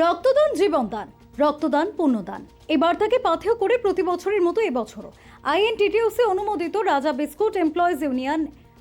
রক্তদান জীবনদান রক্তদান পুণ্যদান। এই বার্তাকে পাথেয় করে প্রতি বছরের মতো এবছরও আইএনটিটিউসি অনুমোদিত রাজা বিস্কুট এমপ্লয়িজ ইউনিয়ন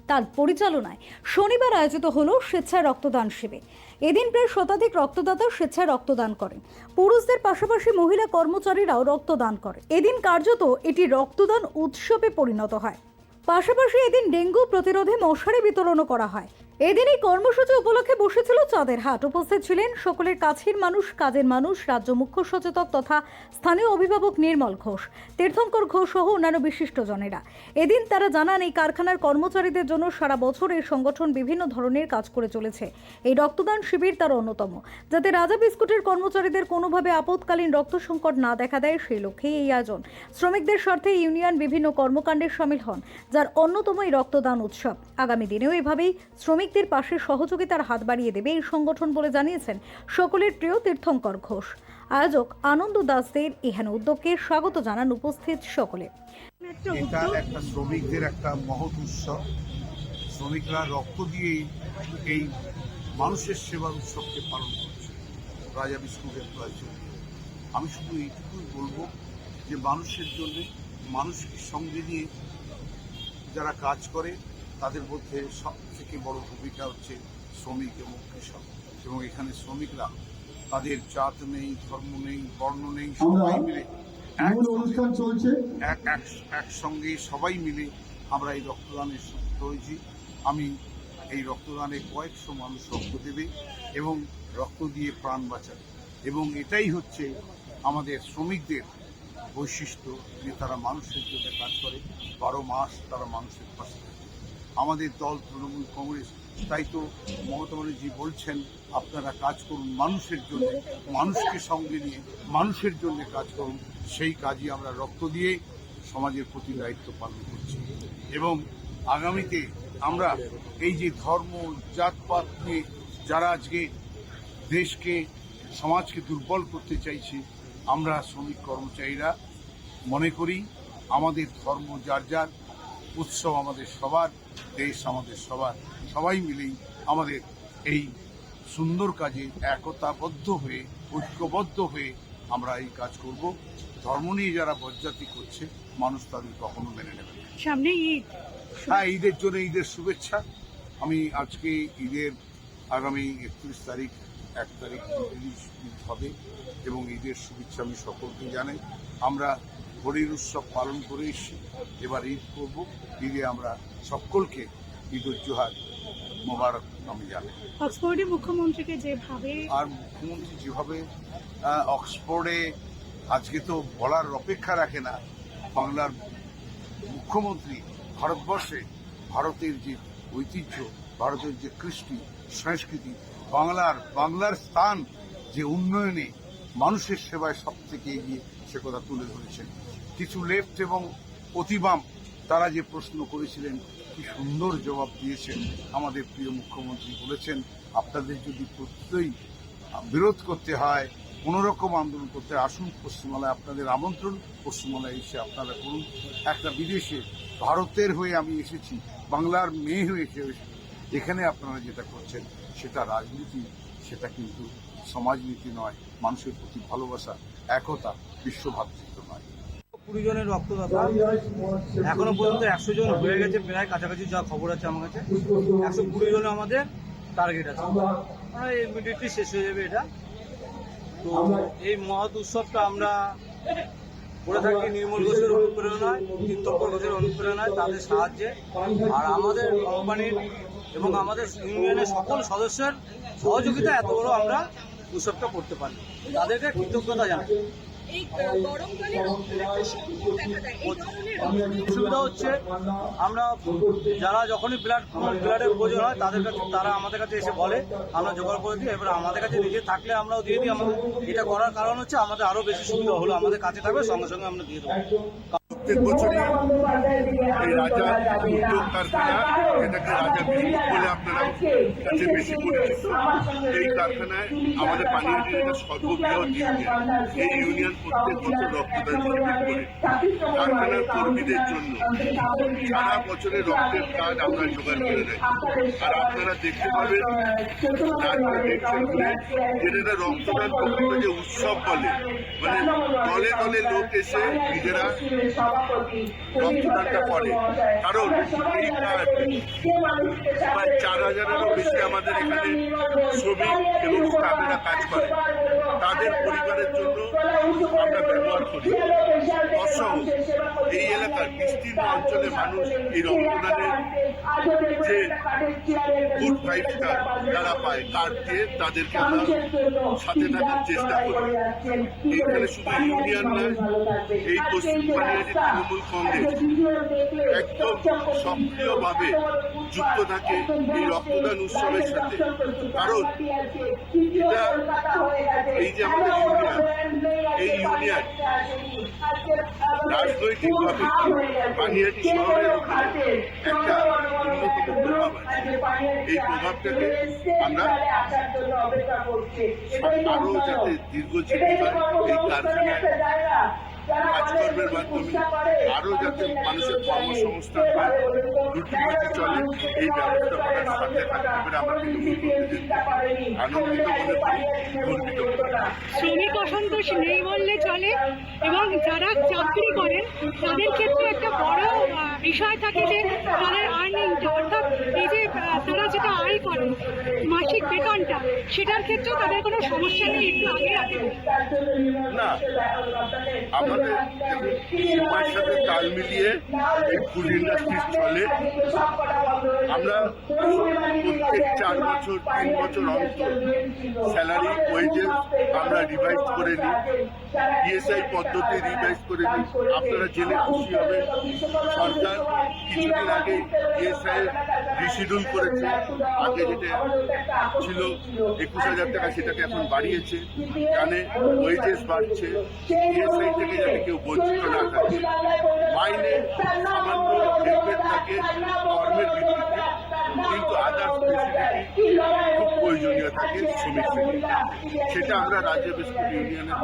তার পরিচালনায় শনিবার আয়োজিত হলো স্বেচ্ছায় রক্তদান শিবির। এদিন প্রায় শতাধিক রক্তদাতা স্বেচ্ছায় রক্তদান করেন। পুরুষদের পাশাপাশি মহিলা কর্মচারীরাও রক্তদান করে। এদিন কার্যত এটি রক্তদান উৎসবে পরিণত হয়। পাশাপাশি এদিন ডেঙ্গু প্রতিরোধে মশারি বিতরণও করা হয়। এদিন এই কর্মসূচি উপলক্ষে বসেছিল চাঁদের হাট। উপস্থিত ছিলেন সকলের কাছের মানুষ, কাজের মানুষ, রাজ্য মুখ্য সচেতক তথা স্থানীয় অভিভাবক নির্মল ঘোষ, তীর্থঙ্কর ঘোষ সহ অন্যান্য বিশিষ্টজনেরা। এদিন তারা জানান, এই কারখানার কর্মচারীদের জন্য সারা বছর এই সংগঠন বিভিন্ন ধরনের কাজ করে চলেছে। এই রক্তদান শিবির তার অন্যতম। যাতে রাজা বিস্কুটের কর্মচারীদের কোনোভাবে আপৎকালীন রক্ত সংকট না দেখা দেয়, সেই লক্ষ্যেই এই আয়োজন। শ্রমিকদের স্বার্থে ইউনিয়ন বিভিন্ন কর্মকাণ্ডে সামিল হন, যার অন্যতম এই রক্তদান উৎসব। আগামী দিনেও এভাবেই শ্রমিকদের পাশে সহযোগিতার হাত বাড়িয়ে দেবে এই সংগঠন বলে জানিয়েছেন সকলের প্রিয় তীর্থঙ্কর ঘোষ। আয়োজক আনন্দ দাসদের এহেন উদ্যোগকে স্বাগত জানান উপস্থিত সকলে। এটা একটা শ্রমিকদের একটা মহৎ উৎসব শ্রমিকরা রক্ত দিয়ে এই মানুষের সেবার উৎসবকে পালন করছে। রাজা বিস্কুটের প্রয়োজন আমি শুধু এইটুকুই বলব যে মানুষের জন্য, মানুষকে সঙ্গে নিয়ে যারা কাজ করে তাদের মধ্যে সব থেকে বড় ভূমিকা হচ্ছে শ্রমিক এবং কৃষক। এবং এখানে শ্রমিকরা তাদের জাত নেই ধর্ম নেই বর্ণ নেই সবাই মিলে অনুষ্ঠান চলছে। এক এক একসঙ্গে সবাই মিলে আমরা এই রক্তদানে যুক্ত হয়েছি আমি এই রক্তদানে কয়েকশো মানুষ রক্ত দেবে এবং রক্ত দিয়ে প্রাণ বাঁচাবে। এবং এটাই হচ্ছে আমাদের শ্রমিকদের বৈশিষ্ট্য। যে তারা মানুষের জন্য কাজ করে বারো মাস তারা মানুষের পাশে থাকে। আমাদের দল, তৃণমূল, কংগ্রেস, তাই তো মমতা ব্যানার্জি বলছেন, আপনারা কাজ করুন মানুষের জন্য, মানুষকে সঙ্গে নিয়ে মানুষের জন্য কাজ করুন, সেই কাজই আমরা রক্ত দিয়ে সমাজের প্রতি দায়িত্ব পালন করছি। এবং আগামীতে আমরা এই যে ধর্ম, জাতপাত নিয়ে যারা আজকে দেশকে, সমাজকে দুর্বল করতে চাইছে, আমরা শ্রমিক কর্মচারীরা মনে করি, আমাদের ধর্ম যার যার উৎসব আমাদের সবার দেশ আমাদের সবার সবাই মিলেই আমাদের এই সুন্দর কাজে একতাবদ্ধ হয়ে ঐক্যবদ্ধ হয়ে আমরা এই কাজ করব। ধর্ম নিয়ে যারা বজ্জাতি করছে মানুষ তাদের কখনো মেনে নেবে সামনে ঈদ। হ্যাঁ ঈদের জন্য ঈদের শুভেচ্ছা। আমি আজকে ঈদের আগামী একত্রিশ তারিখ এক তারিখ হবে এবং ঈদের শুভেচ্ছা আমি সকলকে জানাই। আমরা হোলির উৎসব পালন করে এসেছি। এবার ঈদ করব। ঈদে আমরা সকলকে ঈদ উজ্জোহার মোবারক আমি জানাই। অক্সফোর্ডে মুখ্যমন্ত্রীকে যেভাবে আর মুখ্যমন্ত্রী যেভাবে অক্সফোর্ডে আজকে তো বলার অপেক্ষা রাখে না বাংলার মুখ্যমন্ত্রী ভারতবর্ষে ভারতের যে ঐতিহ্য ভারতের যে কৃষ্টি সংস্কৃতি বাংলার বাংলার স্থান যে উন্নয়নে মানুষের সেবায় সব থেকে এগিয়ে সে কথা তুলে ধরেছেন কিছু লেফট এবং অতিবাম তারা যে প্রশ্ন করেছিলেন, কি সুন্দর জবাব দিয়েছেন, আমাদের প্রিয় মুখ্যমন্ত্রী বলেছেন, আপনাদের যদি প্রত্যেকই বিরোধ করতে হয় কোনো রকম আন্দোলন করতে আসুন পশ্চিমবাংলায় আপনাদের আমন্ত্রণ, পশ্চিমবাংলায় এসে আপনারা করুন। একটা বিদেশে, ভারতের হয়ে আমি এসেছি, বাংলার মেয়ে হয়ে এসে এখানে আপনারা যেটা করছেন, সেটা রাজনীতি, সেটা কিন্তু সমাজনীতি নয়, মানুষের প্রতি ভালোবাসা, একতা বিশ্বভাতৃত্ব কুড়ি জনের রক্তদাতা। এখনও পর্যন্ত একশো জন হয়ে গেছে, প্রায় কাছাকাছি যা খবর আছে আমার কাছে। একশো কুড়ি জন আমাদের টার্গেট আছে। আমরা ইমিডিয়েটলি শেষ হয়ে যাবে এটা। তো এই মহৎ উৎসবটা আমরা করে থাকি নির্মল ঘোষের অনুপ্রেরণায় তীর্থঙ্কর ঘোষের অনুপ্রেরণায়, তাদের সাহায্যে। আর আমাদের কোম্পানির এবং আমাদের ইউনিয়নের সকল সদস্যের সহযোগিতা এত বড় আমরা উৎসবটা করতে পারি। তাদেরকে কৃতজ্ঞতা জানাই। অসুবিধা হচ্ছে, আমরা যারা যখনই ব্লাড ব্লাডের প্রয়োজন হয়, তাদের কাছে, তারা আমাদের কাছে এসে বলে, আমরা জোগাড় করে দিই এবার আমাদের কাছে নিজে থাকলে আমরাও দিয়ে দিই, আমাদের এটা করার কারণ হচ্ছে আমাদের আরও বেশি সুবিধা হলো, আমাদের কাছে থাকবে, সঙ্গে সঙ্গে আমরা দিয়ে দেবো। প্রত্যেক বছরই এই রাজা উদ্যোগ কারখানা যেটাকে রাজা বিদ্যুৎ বলে আপনারা কাছে বেশি পরিচিত। এই কারখানায় আমাদের পানিহাটির এটা সর্ববৃহৎ ইউনিয়ন। এই ইউনিয়ন প্রত্যেক বছর রক্তদান শিবির করে কারখানার কর্মীদের জন্য। সারা বছরে রক্তের কার্ড আমরা জোগাড় করে দেয় আর আপনারা দেখতে পাবেন যেটা রক্তদান প্রকল্প যে উৎসব বলে মানে দলে দলে লোক এসে নিজেরা রক্তদানটা করে কারণ এই প্রায় চার হাজারেরও বেশি আমাদের এখানে শ্রমিক এবং স্টাফেরা কাজ করে। তাদের পরিবারের জন্য আমরা ব্যবহার করি। অসহ এই এলাকার বিস্তীর্ণ অঞ্চলে মানুষ এই রক্তদানের যে গুড ভাইবসটা তারা পায় কার্ড দিয়ে তাদেরকে আমরা সাথে থাকার চেষ্টা করি। এখানে শুধু ইউনিয়ন নয় এই পশ্চিম পানিহাটি তৃণমূল কংগ্রেস একদম সক্রিয়ভাবে যুক্ত থাকে এই রক্তদান উৎসবের সাথে। কারণ এটা এই যে আমাদের ইউনিয়ন এই ইউনিয়ন রাজনৈতিকভাবে পানিহাটি শহরের উপরে একটা অন্যতম প্রভাব আছে। এই প্রভাবটাকে আমরা আরও যাতে দীর্ঘজীবী হয় এই কারখানায় কাজকর্মের মাধ্যমে আরও যাতে মানুষের কর্মসংস্থান হয় রুটি রুটি চলে এই ব্যবস্থা করার সাথে থাকতে পেরে আমরা কিন্তু আনন্দিত মনে করি। গর্বিত শ্রমিক অসন্তোষ নেই বললে চলে এবং যারা চাকরি করেন তাদের ক্ষেত্রে একটা বড় বিষয় থাকে যে তাদের আর্নিংটা অর্থাৎ এই যে তারা যেটা আয় করেন মাসিক বেতনটা সেটার ক্ষেত্রেও তাদের কোনো সমস্যা নেই, একটু আগে না, আমাদের সময়ের সাথে তাল মিলিয়ে এই ফুড ইন্ডাস্ট্রি চলে। আমরা প্রত্যেক চার বছর, তিন বছর অন্তর স্যালারি ওয়েজেস আমরা রিভাইজ করে নিই। ইএসআই পদ্ধতি রিভাইজ করে নিই। আপনারা জেনে খুশি হবে সরকার কিছুদিন আগে ইএসআই রিশিডিউল করেছে। আগে যেটা ছিল, একুশ হাজার টাকা সেটাকে এখন বাড়িয়েছে, জানে ওয়েজেস বাড়ছে ইএসআই থেকে যাতে কেউ বঞ্চিত না থাকে। মাইনে সামান্য থাকে, কর্মের ভিত্তিতে, কিন্তু আদার্স খুব প্রয়োজনীয় থাকে, শ্রমিক সেটা আমরা রাজ্য বিস্কুট ইউনিয়নের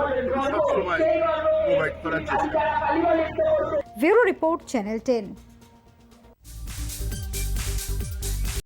সবসময় প্রোভাইড করার চেষ্টা ব্যুরো রিপোর্ট চ্যানেল টেন।